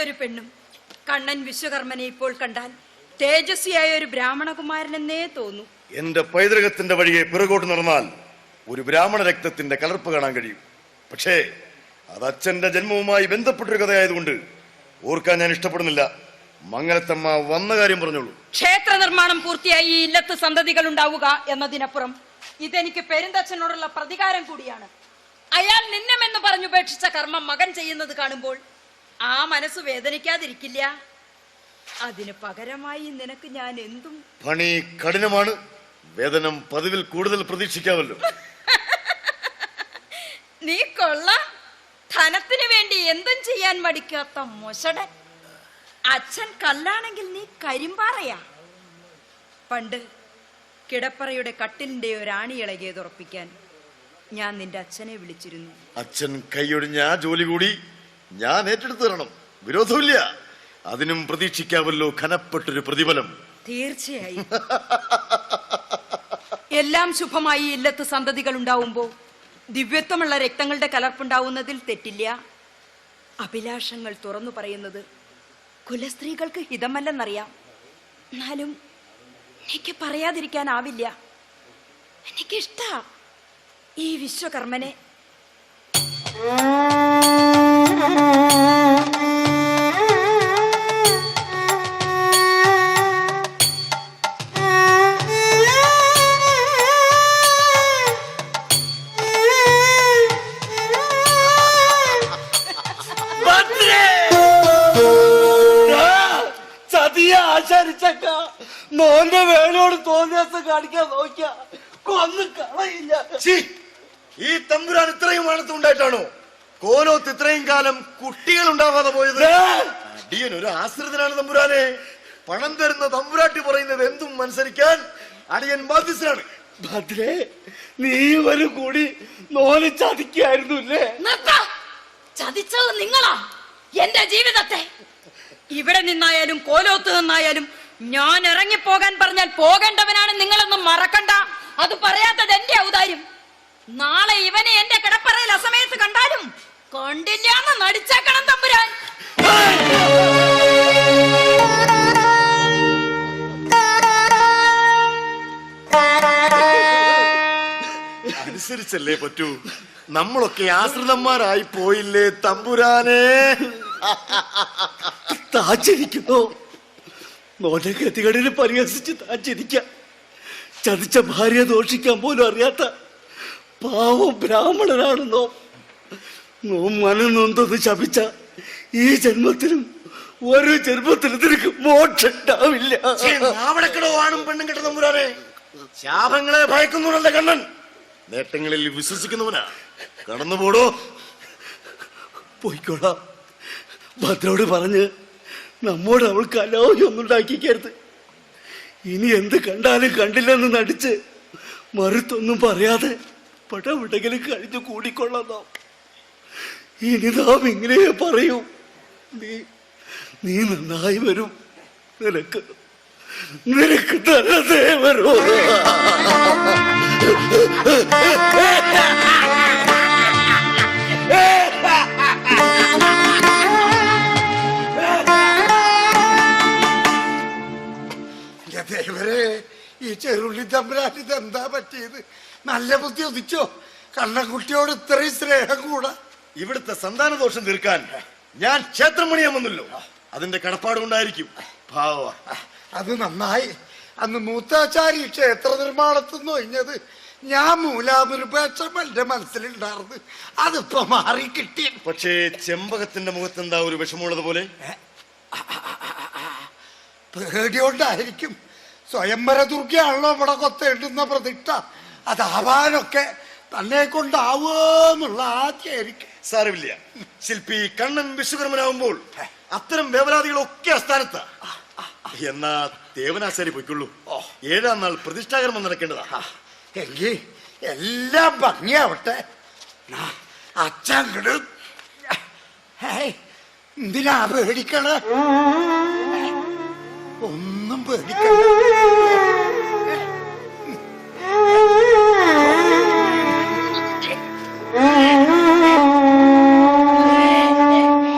ഏതൊരു പെണ്ണും കണ്ണൻ വിശ്വകർമ്മനെ ഇപ്പോൾ കണ്ടാൽ തേജസ്വിയായ ഒരു ബ്രാഹ്മണകുമാരനെന്നേ തോന്നു. എന്റെ പൈതൃകത്തിന്റെ വഴിയെ പിറകോട്ട് നടന്നാൽ ഒരു ബ്രാഹ്മണ രക്തത്തിന്റെ കലർപ്പ് കാണാൻ കഴിയും. പക്ഷേ അത് അച്ഛന്റെ ജന്മവുമായി ബന്ധപ്പെട്ടൊരു കഥയായതുകൊണ്ട് ഓർക്കാൻ ഞാൻ ഇഷ്ടപ്പെടുന്നില്ല. മംഗലത്തമ്മ വന്ന കാര്യം പറഞ്ഞോളൂ. ക്ഷേത്ര നിർമ്മാണം പൂർത്തിയായി ഈ ഇല്ലത്ത് സന്തതികൾ ഉണ്ടാവുക എന്നതിനപ്പുറം ഇതെനിക്ക് പെരുന്തച്ഛനോടുള്ള പ്രതികാരം കൂടിയാണ്. അയാൾ നിന്നമെന്ന് പറഞ്ഞുപേക്ഷിച്ച കർമ്മം മകൻ ചെയ്യുന്നത് കാണുമ്പോൾ ആ മനസ്സ് വേദനിക്കാതിരിക്കില്ല. അതിന് പകരമായി നിനക്ക് ഞാൻ എന്തും പണി കഠിനമാണ്. വേദനം പതിവിൽ കൂടുതൽ പ്രതീക്ഷിക്കാമല്ലോ. നീ കൊള്ള. ധനത്തിന് വേണ്ടി എന്തും ചെയ്യാൻ മടിക്കാത്ത മൊശടൻ. അച്ഛൻ കല്ലാണെങ്കിൽ നീ കരിമ്പാറയാ. പണ്ട് കിടപ്പറയുടെ കട്ടിലിന്റെ ഒരാണി ഇളകിയത് ഉറപ്പിക്കാൻ ഞാൻ നിന്റെ അച്ഛനെ വിളിച്ചിരുന്നു. അച്ഛൻ കൈയൊടിഞ്ഞ ആ ജോലി കൂടി. ഞാൻ ഏറ്റെടുത്തു തരണം വിരോധമില്ല. അതിനും പ്രതീക്ഷിക്കാമല്ലോ ഖനപ്പെട്ടൊരു പ്രതിഫലം. തീർച്ചയായും. എല്ലാം ശുഭമായി ഇല്ലത്ത് സന്തതികൾ ഉണ്ടാവുമ്പോ ദിവ്യത്വമുള്ള രക്തങ്ങളുടെ കലർപ്പുണ്ടാവുന്നതിൽ തെറ്റില്ല. അഭിലാഷങ്ങൾ തുറന്നു പറയുന്നത് കുലസ്ത്രീകൾക്ക് ഹിതമല്ലെന്നറിയാം. എന്നാലും എനിക്ക് പറയാതിരിക്കാനാവില്ല. എനിക്കിഷ്ട ഈ വിശ്വകർമ്മനെ. ചതിയെ ആചരിച്ചക്ക. മോന്റെ വേലോട് തോന്നിയാസം കാണിക്കാൻ നോക്കിയ. കൊന്നു കളയില്ല! ഈ തമ്പുരാൻ ഇത്രയും ആണത്തുണ്ടായിട്ടാണോ കോലോത്ത് ഇത്രയും കാലം കുട്ടികൾ ഉണ്ടാവാതെ പോയത് അടിയൻ ഒരു ആശ്രിതനാണ് തമ്പുരാനെ. പണം തരുന്ന തമ്പുരാട്ടി പറയുന്നത് എന്തും മനസ്സരിക്കാൻ അടിയൻ ബാധ്യസ്ഥനാണ്. ഭദ്രേ നീ ഒരു കൂടി നോൽ ചതിക്കായിരുന്നു അല്ലേ? ചതിച്ചത് നിങ്ങളാ. എന്റെ ജീവിതത്തെ. ഇവിടെ നിന്നായാലും കോലോത്ത് നിന്നായാലും ഞാൻ ഇറങ്ങിപ്പോകാൻ പറഞ്ഞാൽ പോകേണ്ടവനാണ് നിങ്ങളൊന്നും മറക്കണ്ട. അത് പറയാത്തത് എന്റെ ഔദാര്യം. നാളെ ഇവനെ എന്റെ കിടപ്പറയിൽ അസമയത്ത് കണ്ടാലും കണ്ടില്ലാന്ന് നടിച്ചേക്കണം തമ്പുരാൻ. അനുസരിച്ചല്ലേ പറ്റൂ. നമ്മളൊക്കെ ആശ്രിതന്മാരായി പോയില്ലേ തമ്പുരാനെ? താച്ചിരിക്കുന്നു മോന്റെ ഗതികളിൽ പരിഹസിച്ച് താച്ചിരിക്ക ചതിച്ച ഭാര്യ ദോഷിക്കാൻ പോലും അറിയാത്ത പാവം ബ്രാഹ്മണനാണെന്നോ. മനനൊന്തൊന്ന് ശപിച്ച ഈ ജന്മത്തിലും ഒരു ജന്മത്തിലും നിനക്ക് മോക്ഷം ഉണ്ടാവില്ല ആണും പെണ്ണും കെട്ട ശാപങ്ങളെ ഭയക്കുന്നുണ്ടല്ലേ കണ്ണൻ. നേട്ടങ്ങളിൽ വിശ്വസിക്കുന്നവനാ. കടന്നു പോടോ പോയിക്കോളാം. ഭദ്രോട് പറഞ്ഞ് നമ്മോട് അവൾ കലോയൊന്നും ഒന്നുണ്ടാക്കിക്കരുത് ഇനി എന്ത് കണ്ടാലും കണ്ടില്ലെന്ന് നടിച്ച് മറുത്തൊന്നും പറയാതെ പടവിടെങ്കിലും കഴിഞ്ഞു കൂടിക്കൊള്ളാം ഇനി നാം ഇങ്ങനെ പറയൂ. നീ നീ നന്നായി വരും. നിനക്ക് നിനക്ക് തന്നെ വരൂ ഈ ചെറുള്ളി തമ്പുരാൻ എന്താ പറ്റിയത്? നല്ല ബുദ്ധി ഉദിച്ചോ? കണ്ണൻകുട്ടിയോട് ഇത്രയും സ്നേഹം കൂടാ. ഇവിടുത്തെ സന്താന ദോഷം തീർക്കാൻ ഞാൻ ക്ഷേത്രം പണിയാൻ വന്നല്ലോ അതിന്റെ കടപ്പാടുകൊണ്ടായിരിക്കും ഭാവ അത് നന്നായി. അന്ന് മൂത്താചാരി ക്ഷേത്ര നിർമ്മാണത്തിൽ നിന്ന് ഒഴിഞ്ഞത് ഞാൻ മൂലാമുരുപേക്ഷം എന്റെ മനസ്സിലുണ്ടായിരുന്നു. അതിപ്പോ മാറി കിട്ടി. പക്ഷേ ചെമ്പകത്തിന്റെ മുഖത്ത് എന്താ ഒരു വിഷമുള്ളത് പോലെ? പേടിയോണ്ടായിരിക്കും. സ്വയംവര ദുർഗയാണല്ലോ ഇവിടെ കൊത്തേണ്ടുന്ന പ്രതിഷ്ഠ. അതാവാനൊക്കെ തന്നെ കൊണ്ടാവുമെന്നുള്ള ആദ്യമായിരിക്കും സാരമില്ല. ശില്പി കണ്ണൻ വിശ്വകർമ്മനാവുമ്പോൾ അത്തരം വേവലാതികളൊക്കെ അസ്ഥാനത്ത് എന്നാ ദേവനാശാരി പോയിക്കൊള്ളൂ. ഏഴാം നാൾ പ്രതിഷ്ഠാകർമ്മം നടക്കേണ്ടതാ. എങ്കിൽ എല്ലാം ഭംഗിയാവട്ടെ. അച്ഛൻ എന്തിനാ പേടിക്കണ? ഒന്നും പേടിക്കണ്ട.